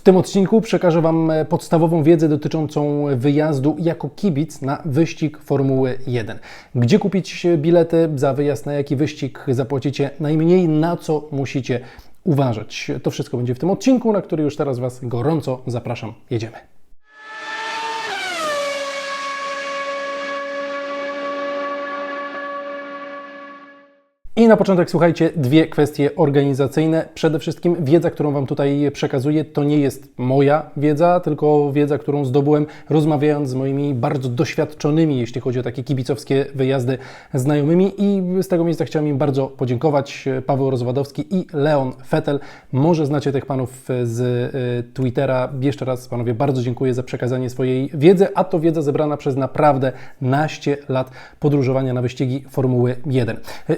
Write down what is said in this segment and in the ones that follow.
W tym odcinku przekażę Wam e, podstawową wiedzę dotyczącą wyjazdu jako kibic na wyścig Formuły 1. Gdzie kupić bilety za wyjazd, na jaki wyścig zapłacicie najmniej, na co musicie uważać. To wszystko będzie w tym odcinku, na który już teraz Was gorąco zapraszam. Jedziemy. I na początek słuchajcie, dwie kwestie organizacyjne. Przede wszystkim wiedza, którą Wam tutaj przekazuję, to nie jest moja wiedza, tylko wiedza, którą zdobyłem rozmawiając z moimi bardzo doświadczonymi, jeśli chodzi o takie kibicowskie wyjazdy znajomymi. I z tego miejsca chciałem im bardzo podziękować. Paweł Rozwadowski i Leon Fetel. Może znacie tych panów z y, Twittera. Jeszcze raz Panowie bardzo dziękuję za przekazanie swojej wiedzy, a to wiedza zebrana przez naprawdę naście lat podróżowania na wyścigi Formuły 1.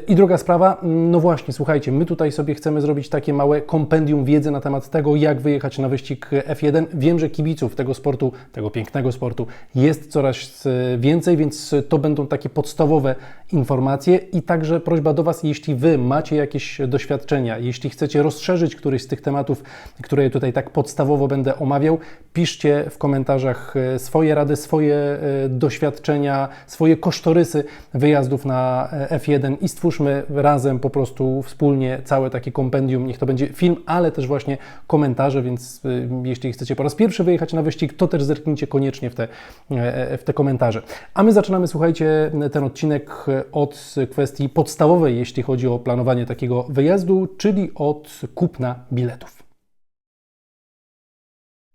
I druga sprawa, no właśnie, słuchajcie, my tutaj sobie chcemy zrobić takie małe kompendium wiedzy na temat tego, jak wyjechać na wyścig F1. Wiem, że kibiców tego sportu, tego pięknego sportu jest coraz więcej, więc to będą takie podstawowe informacje i także prośba do Was, jeśli Wy macie jakieś doświadczenia, jeśli chcecie rozszerzyć któryś z tych tematów, które tutaj tak podstawowo będę omawiał, piszcie w komentarzach swoje rady, swoje doświadczenia, swoje kosztorysy wyjazdów na F1 i stwórzmy razem po prostu wspólnie całe takie kompendium, niech to będzie film, ale też właśnie komentarze, więc y, jeśli chcecie po raz pierwszy wyjechać na wyścig, to też zerknijcie koniecznie w te, e, w te komentarze. A my zaczynamy, słuchajcie, ten odcinek od kwestii podstawowej, jeśli chodzi o planowanie takiego wyjazdu, czyli od kupna biletów.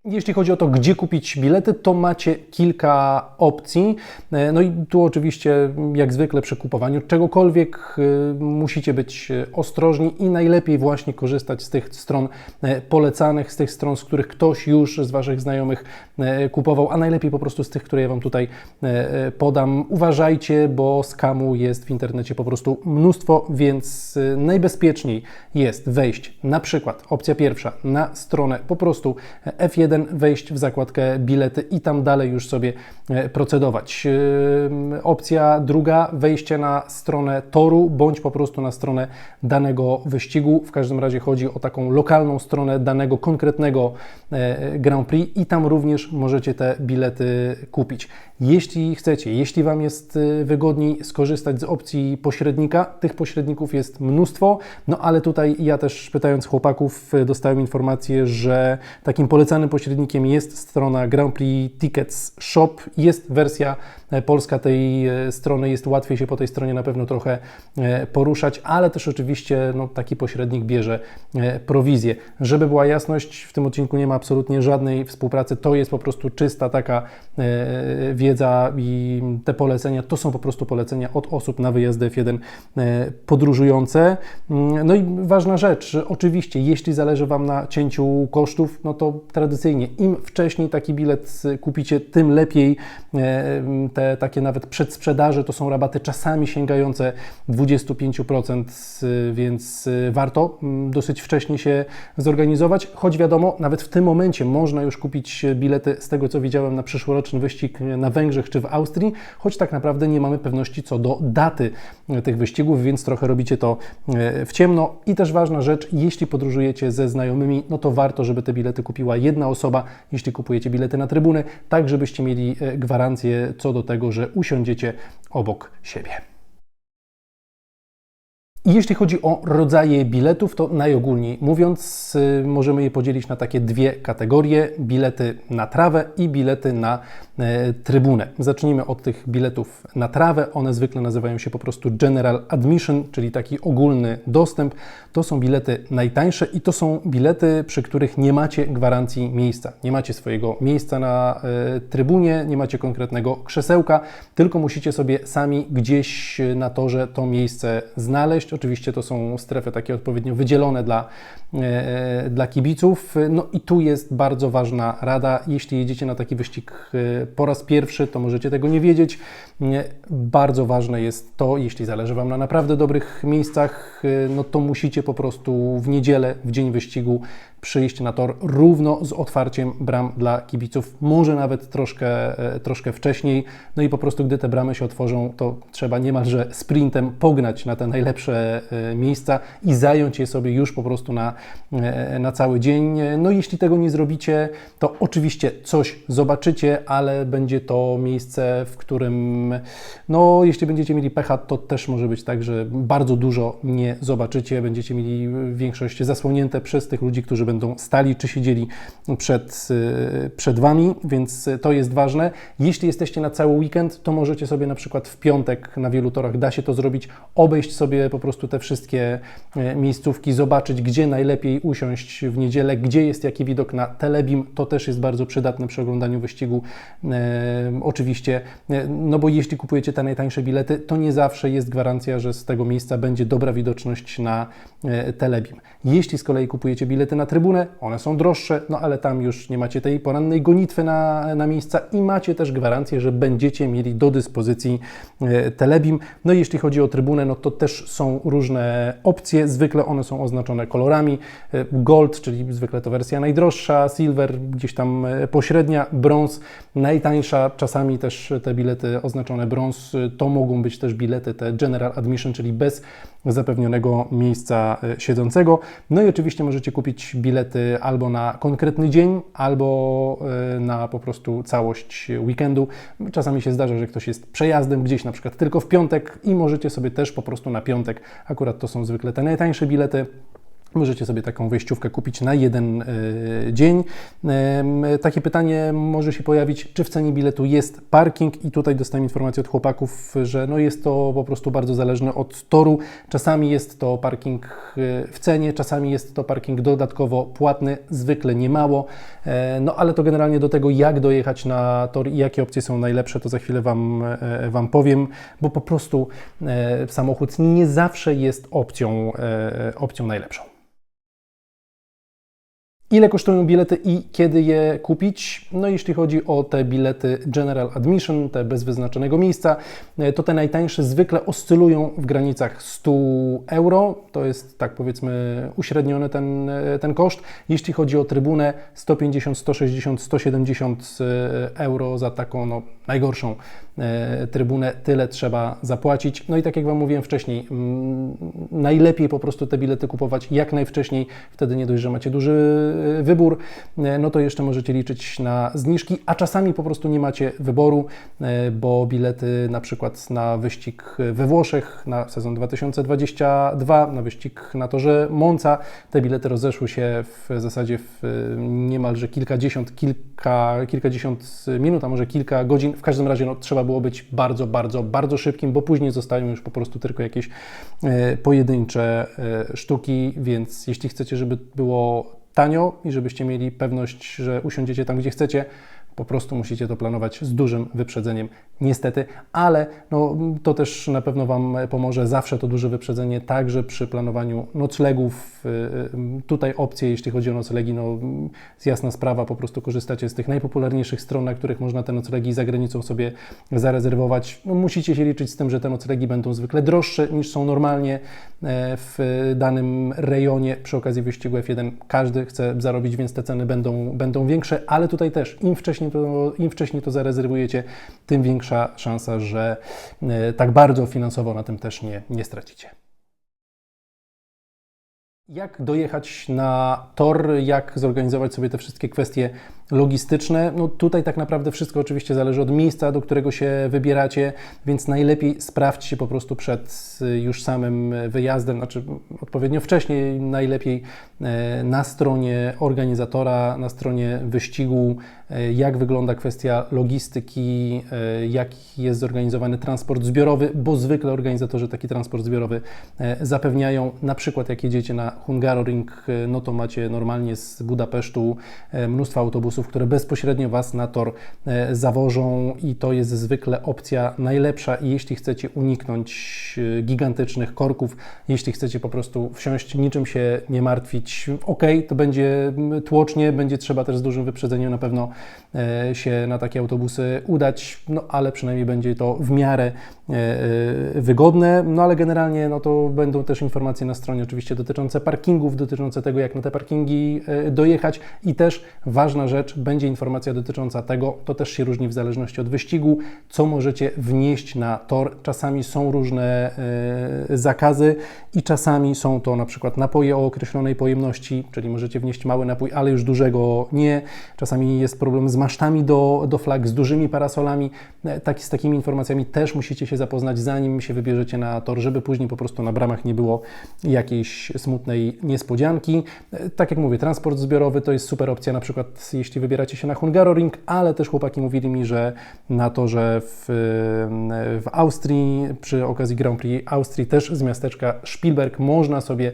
Jeśli chodzi o to, gdzie kupić bilety, to macie kilka opcji. E, no i tu oczywiście, jak zwykle przy kupowaniu czegokolwiek, e, musicie być ostrożni i najlepiej właśnie korzystać z tych stron e, polecanych, z tych stron, z których ktoś już z Waszych znajomych kupował, a najlepiej po prostu z tych, które ja Wam tutaj podam. Uważajcie, bo skamu jest w internecie po prostu mnóstwo, więc najbezpieczniej jest wejść na przykład, opcja pierwsza, na stronę po prostu F1 wejść w zakładkę bilety i tam dalej już sobie e, procedować. E, opcja druga, wejście na stronę toru bądź po prostu na stronę danego wyścigu. W każdym razie chodzi o taką lokalną stronę danego konkretnego e, Grand Prix i tam również możecie te bilety kupić. Jeśli chcecie, jeśli Wam jest wygodniej skorzystać z opcji pośrednika, tych pośredników jest mnóstwo, no ale tutaj ja też pytając chłopaków dostałem informację, że takim polecanym pośrednikiem pośrednikiem jest strona Grand Prix Tickets Shop. Jest wersja polska tej e, strony, jest łatwiej się po tej stronie na pewno trochę e, poruszać, ale też oczywiście no, taki pośrednik bierze prowizję. Żeby była jasność, w tym odcinku nie ma absolutnie żadnej współpracy, to jest po prostu czysta taka wiedza i te polecenia to są po prostu polecenia od osób na wyjazdy F1 podróżujące. Mm, no i ważna rzecz, oczywiście, jeśli zależy Wam na cięciu kosztów, no to tradycyjnie im wcześniej taki bilet kupicie, tym lepiej. Te takie nawet przedsprzedaże to są rabaty czasami sięgające 25%, więc warto mm, dosyć wcześnie się zorganizować. Choć wiadomo, nawet w tym momencie można już kupić bilety z tego co widziałem na przyszłoroczny wyścig na Węgrzech czy w Austrii, choć tak naprawdę nie mamy pewności co do daty tych wyścigów, więc trochę robicie to w ciemno. I też ważna rzecz, jeśli podróżujecie ze znajomymi, no to warto, żeby te bilety kupiła jedna osoba jeśli kupujecie bilety na trybuny, tak żebyście mieli gwarancję co do tego, że usiądziecie obok siebie. I jeśli chodzi o rodzaje biletów, to najogólniej mówiąc, y, możemy je podzielić na takie dwie kategorie: bilety na trawę i bilety na e, trybunę. Zacznijmy od tych biletów na trawę. One zwykle nazywają się po prostu General Admission, czyli taki ogólny dostęp. To są bilety najtańsze i to są bilety, przy których nie macie gwarancji miejsca. Nie macie swojego miejsca na e, trybunie, nie macie konkretnego krzesełka, tylko musicie sobie sami gdzieś na torze to miejsce znaleźć Oczywiście to są strefy takie odpowiednio wydzielone dla, dla kibiców. No i tu jest bardzo ważna rada. Jeśli jedziecie na taki wyścig e, po raz pierwszy, to możecie tego nie wiedzieć. Bardzo ważne jest to, jeśli zależy Wam na naprawdę dobrych miejscach, e, no to musicie po prostu w niedzielę, w dzień wyścigu przyjść na tor równo z otwarciem bram dla kibiców, może nawet troszkę, e, troszkę wcześniej. No i po prostu, gdy te bramy się otworzą, to trzeba niemalże sprintem pognać na te najlepsze e, miejsca i zająć je sobie już po prostu na, e, na cały dzień. No jeśli tego nie zrobicie, to oczywiście coś zobaczycie, ale będzie to miejsce, w którym, no jeśli będziecie mieli pecha, to też może być tak, że bardzo dużo nie zobaczycie, będziecie mieli większość zasłonięte przez tych ludzi, którzy będą stali czy siedzieli przed, przed Wami, więc to jest ważne. Jeśli jesteście na cały weekend, to możecie sobie na przykład w piątek na wielu torach da się to zrobić, obejść sobie po prostu te wszystkie e, miejscówki, zobaczyć, gdzie najlepiej usiąść w niedzielę, gdzie jest jaki widok na Telebim. To też jest bardzo przydatne przy oglądaniu wyścigu. Oczywiście, e, no bo jeśli kupujecie te najtańsze bilety, to nie zawsze jest gwarancja, że z tego miejsca będzie dobra widoczność na e, Telebim. Jeśli z kolei kupujecie bilety na trybunę, one są droższe, no ale tam już nie macie tej porannej gonitwy na, na miejsca i macie też gwarancję, że będziecie mieli do dyspozycji e, Telebim. No i jeśli chodzi o trybunę, no to też są różne opcje, zwykle one są oznaczone kolorami. E, Gold, czyli zwykle to wersja najdroższa, Silver gdzieś tam e, pośrednia, brąz najtańsza, czasami też te bilety oznaczone brąz, to mogą być też bilety te General Admission, czyli bez zapewnionego miejsca e, siedzącego. No i oczywiście możecie kupić bilety albo na konkretny dzień, albo e, na po prostu całość weekendu. Czasami się zdarza, że ktoś jest przejazdem gdzieś na przykład tylko w piątek i możecie sobie też po prostu na piątek, akurat to są zwykle te najtańsze bilety, Możecie sobie taką wejściówkę kupić na jeden y, dzień. Takie pytanie może się pojawić, czy w cenie biletu jest parking i tutaj dostałem informację od chłopaków, że no jest to po prostu bardzo zależne od toru. Czasami jest to parking y, w cenie, czasami jest to parking dodatkowo płatny, zwykle nie mało. No ale to generalnie do tego, jak dojechać na tor i jakie opcje są najlepsze, to za chwilę Wam, wam powiem, bo po prostu samochód nie zawsze jest opcją, opcją najlepszą. Ile kosztują bilety i kiedy je kupić? No jeśli chodzi o te bilety General Admission, te bez wyznaczonego miejsca, e, to te najtańsze zwykle oscylują w granicach 100 euro. To jest tak powiedzmy uśredniony ten, e, ten koszt. Jeśli chodzi o trybunę 150, 160, 170 euro za taką no, najgorszą trybunę, tyle trzeba zapłacić. No i tak jak Wam mówiłem wcześniej, mm, najlepiej po prostu te bilety kupować jak najwcześniej, wtedy nie dość, że macie duży Y, wybór, y, no to jeszcze możecie liczyć na zniżki, a czasami po prostu nie macie wyboru, bo bilety na przykład na wyścig we Włoszech na sezon 2022, na wyścig na torze Monza, te bilety rozeszły się w zasadzie w niemalże kilkadziesiąt, kilka, kilkadziesiąt minut, a może kilka godzin. W każdym razie no, trzeba było być bardzo, bardzo, bardzo szybkim, bo później zostają już po prostu tylko jakieś pojedyncze sztuki, więc jeśli chcecie, żeby było tanio i żebyście mieli pewność, że usiądziecie tam, gdzie chcecie, po prostu musicie to planować z dużym wyprzedzeniem, niestety, ale no, to też na pewno Wam pomoże zawsze to duże wyprzedzenie, także przy planowaniu noclegów. Y, y, tutaj opcje, jeśli chodzi o noclegi, no, jest jasna sprawa, po prostu korzystacie z tych najpopularniejszych stron, na których można te noclegi za granicą sobie zarezerwować. No, musicie się liczyć z tym, że te noclegi będą zwykle droższe niż są normalnie e, w danym rejonie. Przy okazji wyścigu F1 każdy chce zarobić, więc te ceny będą, będą większe, ale tutaj też im wcześniej wcześniej to, im wcześniej to zarezerwujecie, tym większa szansa, że e, tak bardzo finansowo na tym też nie, nie stracicie. Jak dojechać na tor, jak zorganizować sobie te wszystkie kwestie logistyczne? No tutaj tak naprawdę wszystko oczywiście zależy od miejsca, do którego się wybieracie, więc najlepiej sprawdźcie po prostu przed y, już samym wyjazdem, znaczy odpowiednio wcześniej, najlepiej e, na stronie organizatora, na stronie wyścigu, e, jak wygląda kwestia logistyki, e, jak jest zorganizowany transport zbiorowy, bo zwykle organizatorzy taki transport zbiorowy zapewniają, na przykład jak jedziecie na Hungaroring, no to macie normalnie z Budapesztu mnóstwo autobusów, autobusów, które bezpośrednio Was na tor e, zawożą i to jest zwykle opcja najlepsza. Jeśli chcecie uniknąć e, gigantycznych korków, jeśli chcecie po prostu wsiąść, niczym się nie martwić, ok, to będzie tłocznie, będzie trzeba też z dużym wyprzedzeniem na pewno e, się na takie autobusy udać, no ale przynajmniej będzie to w miarę wygodne, no ale generalnie no to będą też informacje na stronie oczywiście dotyczące parkingów, dotyczące tego, jak na te parkingi dojechać. I też ważna rzecz, będzie informacja dotycząca tego, to też się różni w zależności od wyścigu, co możecie wnieść na tor. Czasami są różne e, zakazy i czasami są to na przykład napoje o określonej pojemności, czyli możecie wnieść mały napój, ale już dużego nie. Czasami jest problem z masztami do, do flag, z dużymi parasolami. Tak, z takimi informacjami też musicie się zapoznać, zanim się wybierzecie na tor, żeby później po prostu na bramach nie było jakiejś smutnej niespodzianki. Tak jak mówię, transport zbiorowy to jest super opcja, na przykład jeśli wybieracie się na Hungaroring, ale też chłopaki mówili mi, że na torze w, w Austrii, przy okazji Grand Prix Austrii, też z miasteczka Spielberg można sobie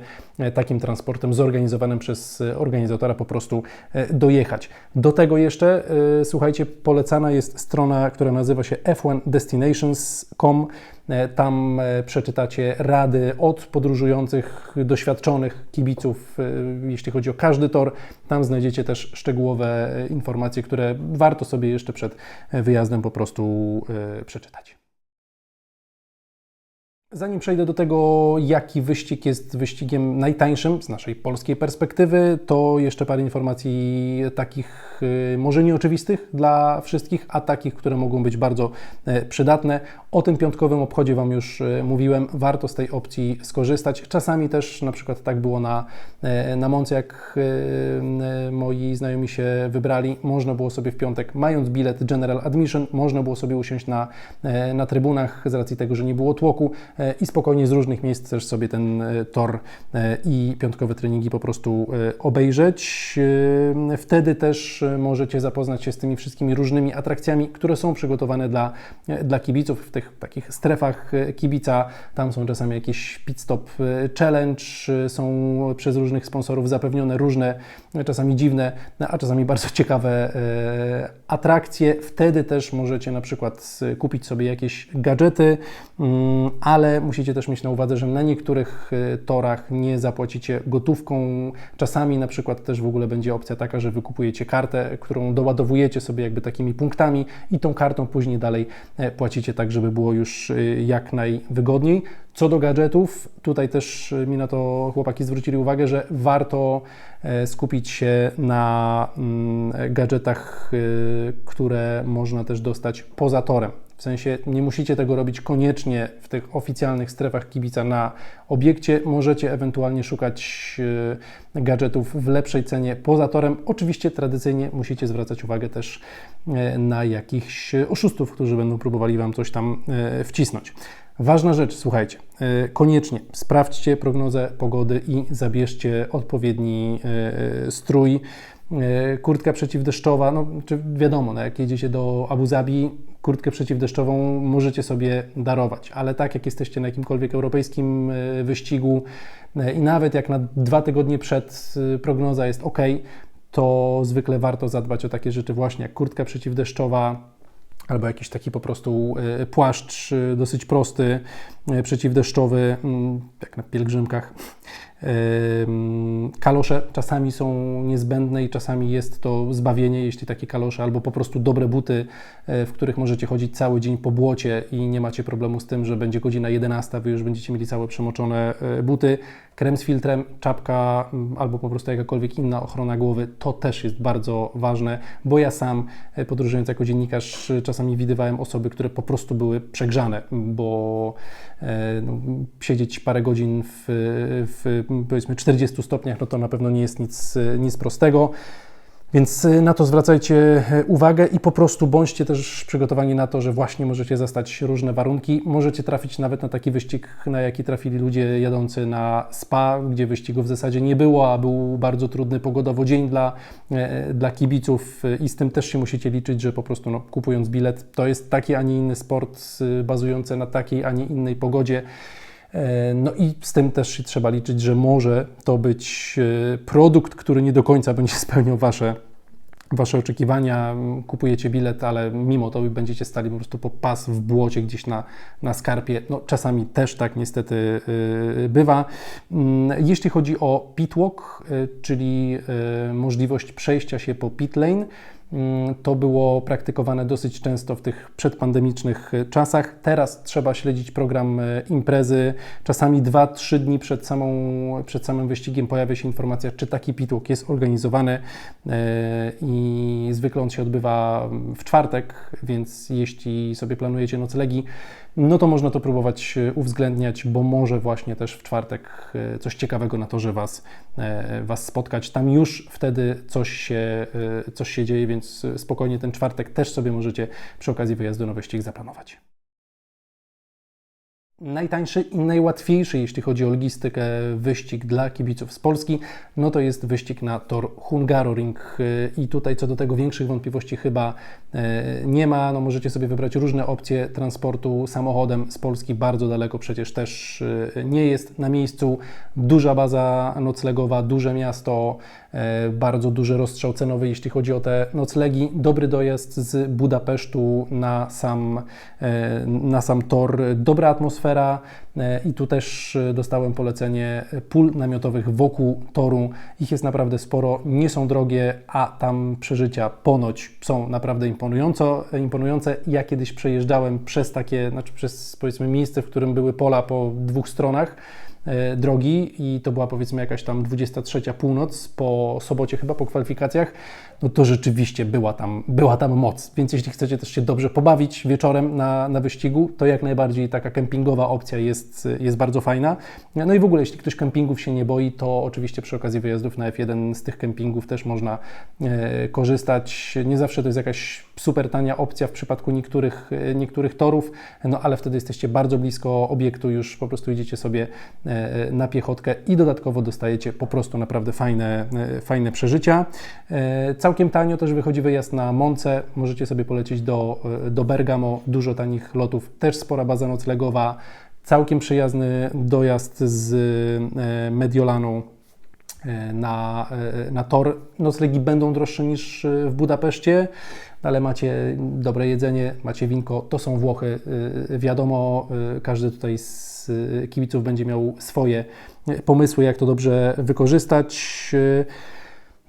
takim transportem zorganizowanym przez organizatora po prostu dojechać. Do tego jeszcze, słuchajcie, polecana jest strona, która nazywa się f1destinations.com. E, tam e, przeczytacie rady od podróżujących, doświadczonych kibiców, e, jeśli chodzi o każdy tor. Tam znajdziecie też szczegółowe informacje, które warto sobie jeszcze przed wyjazdem po prostu przeczytać. Zanim przejdę do tego, jaki wyścig jest wyścigiem najtańszym z naszej polskiej perspektywy, to jeszcze parę informacji takich y, może nieoczywistych dla wszystkich, a takich, które mogą być bardzo e, przydatne. O tym piątkowym obchodzie Wam już e, mówiłem, warto z tej opcji skorzystać. Czasami też na przykład tak było na, na Monce, jak moi znajomi się wybrali, można było sobie w piątek, mając bilet General Admission, można było sobie usiąść na, na trybunach z racji tego, że nie było tłoku i spokojnie z różnych miejsc też sobie ten e, tor e, i piątkowe treningi po prostu obejrzeć. Wtedy też możecie zapoznać się z tymi wszystkimi różnymi atrakcjami, które są przygotowane dla, dla kibiców w tych takich strefach kibica. Tam są czasami jakieś pit stop challenge, są przez różnych sponsorów zapewnione różne, czasami dziwne, a czasami bardzo ciekawe atrakcje. Wtedy też możecie na przykład kupić sobie jakieś gadżety, mm, ale musicie też mieć na uwadze, że na niektórych y, torach nie zapłacicie gotówką. Czasami na przykład też w ogóle będzie opcja taka, że wykupujecie kartę, którą doładowujecie sobie jakby takimi punktami i tą kartą później dalej e, płacicie tak, żeby było już y, jak najwygodniej. Co do gadżetów, tutaj też y, mi na to chłopaki zwrócili uwagę, że warto e, skupić się na mm, gadżetach, które można też dostać poza torem. W sensie nie musicie tego robić koniecznie w tych oficjalnych strefach kibica na obiekcie. Możecie ewentualnie szukać e, gadżetów w lepszej cenie poza torem. Oczywiście tradycyjnie musicie zwracać uwagę też e, na jakichś oszustów, którzy będą próbowali Wam coś tam e, wcisnąć. Ważna rzecz, słuchajcie, koniecznie sprawdźcie prognozę pogody i zabierzcie odpowiedni strój. Kurtka przeciwdeszczowa, no czy wiadomo, no, jak jedziecie do Abu Zabi, kurtkę przeciwdeszczową możecie sobie darować, ale tak jak jesteście na jakimkolwiek europejskim e, wyścigu e, i nawet jak na dwa tygodnie przed e, prognoza jest ok, to zwykle warto zadbać o takie rzeczy właśnie jak kurtka przeciwdeszczowa, albo jakiś taki po prostu płaszcz dosyć prosty, przeciwdeszczowy, mm, jak na pielgrzymkach. Kalosze czasami są niezbędne i czasami jest to zbawienie, jeśli takie kalosze, albo po prostu dobre buty, e, w których możecie chodzić cały dzień po błocie i nie macie problemu z tym, że będzie godzina 11, wy już będziecie mieli całe przemoczone e, buty. Krem z filtrem, czapka albo po prostu jakakolwiek inna ochrona głowy, to też jest bardzo ważne, bo ja sam e, podróżując jako dziennikarz czasami widywałem osoby, które po prostu były przegrzane, bo no, siedzieć parę godzin w, w powiedzmy 40 stopniach, no to na pewno nie jest nic, nic prostego. Więc na to zwracajcie uwagę i po prostu bądźcie też przygotowani na to, że właśnie możecie zastać różne warunki. Możecie trafić nawet na taki wyścig, na jaki trafili ludzie jadący na spa, gdzie wyścigu w zasadzie nie było, a był bardzo trudny pogodowo dzień dla, dla kibiców i z tym też się musicie liczyć, że po prostu no, kupując bilet, to jest taki, a nie inny sport bazujący na takiej, a nie innej pogodzie. E, no i z tym też się trzeba liczyć, że może to być e, produkt, który nie do końca będzie spełniał Wasze, wasze oczekiwania. Kupujecie bilet, ale mimo to będziecie stali po prostu po pas w błocie gdzieś na, na skarpie. No, czasami też tak niestety yy, bywa. Yy, jeśli chodzi o pitwalk, czyli możliwość przejścia się po pit lane, Mm, To było praktykowane dosyć często w tych przedpandemicznych e, czasach. Teraz trzeba śledzić program e, imprezy. Czasami 2-3 dni przed, samą, przed samym wyścigiem pojawia się informacja, czy taki pitwalk jest organizowany e, i zwykle on się odbywa w czwartek, więc jeśli sobie planujecie noclegi, no to można to próbować e, uwzględniać, bo może właśnie też w czwartek e, coś ciekawego na torze was, e, was spotkać. Tam już wtedy coś się, coś się dzieje, więc spokojnie ten czwartek też sobie możecie przy okazji wyjazdu na wyścig zaplanować. Najtańszy i najłatwiejszy, jeśli chodzi o logistykę, wyścig dla kibiców z Polski, no to jest wyścig na tor Hungaroring. I tutaj co do tego większych wątpliwości chyba e, nie ma. No możecie sobie wybrać różne opcje transportu samochodem z Polski bardzo daleko, przecież też e, nie jest na miejscu. Duża baza noclegowa, duże miasto, e, bardzo duży rozstrzał cenowy, jeśli chodzi o te noclegi. Dobry dojazd z Budapesztu na sam, e, na sam tor, dobra atmosfera e, i tu też e, dostałem polecenie pól namiotowych wokół toru. Ich jest naprawdę sporo, nie są drogie, a tam przeżycia ponoć są naprawdę imponująco, imponujące. Ja kiedyś przejeżdżałem przez takie, znaczy przez powiedzmy miejsce, w którym były pola po dwóch stronach e, drogi i to była powiedzmy jakaś tam 23 północ po sobocie chyba po kwalifikacjach, no to rzeczywiście była tam, była tam moc. Więc jeśli chcecie też się dobrze pobawić wieczorem na, na wyścigu, to jak najbardziej taka kempingowa opcja jest, jest bardzo fajna. No i w ogóle jeśli ktoś kempingów się nie boi, to oczywiście przy okazji wyjazdów na F1 z tych kempingów też można e, korzystać. Nie zawsze to jest jakaś super tania opcja w przypadku niektórych, e, niektórych torów, no ale wtedy jesteście bardzo blisko obiektu, już po prostu idziecie sobie e, na piechotkę i dodatkowo dostajecie po prostu naprawdę fajne, e, fajne przeżycia. E, Całkiem tanio też wychodzi wyjazd na Monce, możecie sobie polecieć do, e, do Bergamo, dużo tanich lotów, też spora baza noclegowa, całkiem przyjazny dojazd z e, Mediolanu e, na, na tor. Noclegi będą droższe niż w Budapeszcie, ale macie dobre jedzenie, macie winko, to są Włochy. Wiadomo, każdy tutaj z kibiców będzie miał swoje pomysły, jak to dobrze wykorzystać.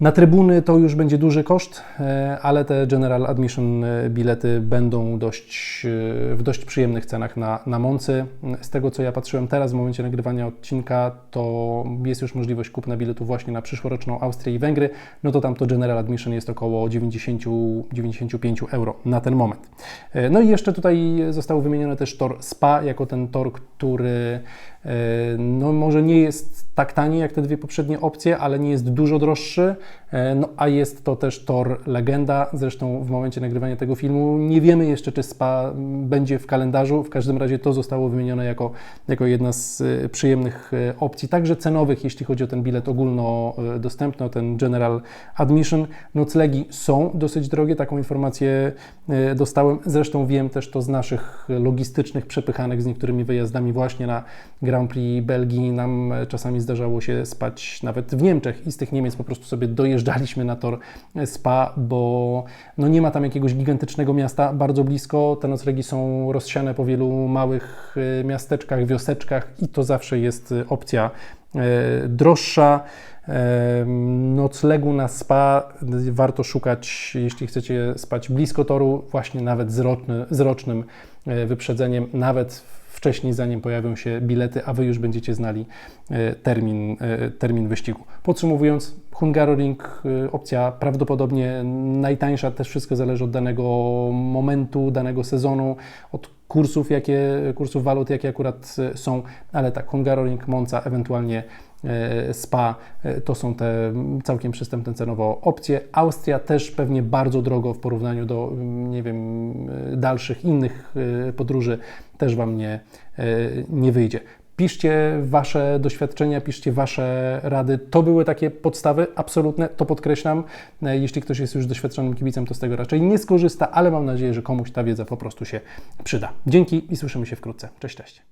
Na trybuny to już będzie duży koszt, e, ale te General Admission e, bilety będą dość, e, w dość przyjemnych cenach na, na Moncy. Z tego co ja patrzyłem teraz w momencie nagrywania odcinka, to jest już możliwość kupna biletu właśnie na przyszłoroczną Austrię i Węgry, no to tam to General Admission jest około 90-95 euro na ten moment. No i jeszcze tutaj został wymieniony też tor Spa, jako ten tor, który no może nie jest tak tani jak te dwie poprzednie opcje, ale nie jest dużo droższy, e, no a jest to też tor Legenda, zresztą w momencie nagrywania tego filmu nie wiemy jeszcze, czy Spa będzie w kalendarzu, w każdym razie to zostało wymienione jako, jako jedna z e, przyjemnych e, opcji, także cenowych, jeśli chodzi o ten bilet ogólnodostępny, o ten General Admission. Noclegi są dosyć drogie, taką informację e, dostałem, zresztą wiem też to z naszych logistycznych przepychanek z niektórymi wyjazdami właśnie na Grand Prix Belgii, nam czasami zdarzało się spać nawet w Niemczech i z tych Niemiec po prostu sobie dojeżdżaliśmy na tor Spa, bo no nie ma tam jakiegoś gigantycznego miasta bardzo blisko. Te noclegi są rozsiane po wielu małych e, miasteczkach, wioseczkach i to zawsze jest e, opcja e, droższa. Noclegu na spa warto szukać, jeśli chcecie spać blisko toru, właśnie nawet z, z rocznym wyprzedzeniem, nawet wcześniej, zanim pojawią się bilety, a Wy już będziecie znali e, termin, e, termin wyścigu. Podsumowując, Hungaroring, e, opcja prawdopodobnie najtańsza, też wszystko zależy od danego momentu, danego sezonu, od kursów, jakie, kursów walut, jakie akurat e, są, ale tak, Hungaroring, Monza, ewentualnie e, Spa e, to są te całkiem przystępne cenowo opcje. Austria też pewnie bardzo drogo w porównaniu do, nie wiem, dalszych innych podróży też Wam nie, nie wyjdzie. Piszcie Wasze doświadczenia, piszcie Wasze rady. To były takie podstawy absolutne, to podkreślam. E, Jeśli ktoś jest już doświadczonym kibicem, to z tego raczej nie skorzysta, ale mam nadzieję, że komuś ta wiedza po prostu się przyda. Dzięki i słyszymy się wkrótce. Cześć, cześć.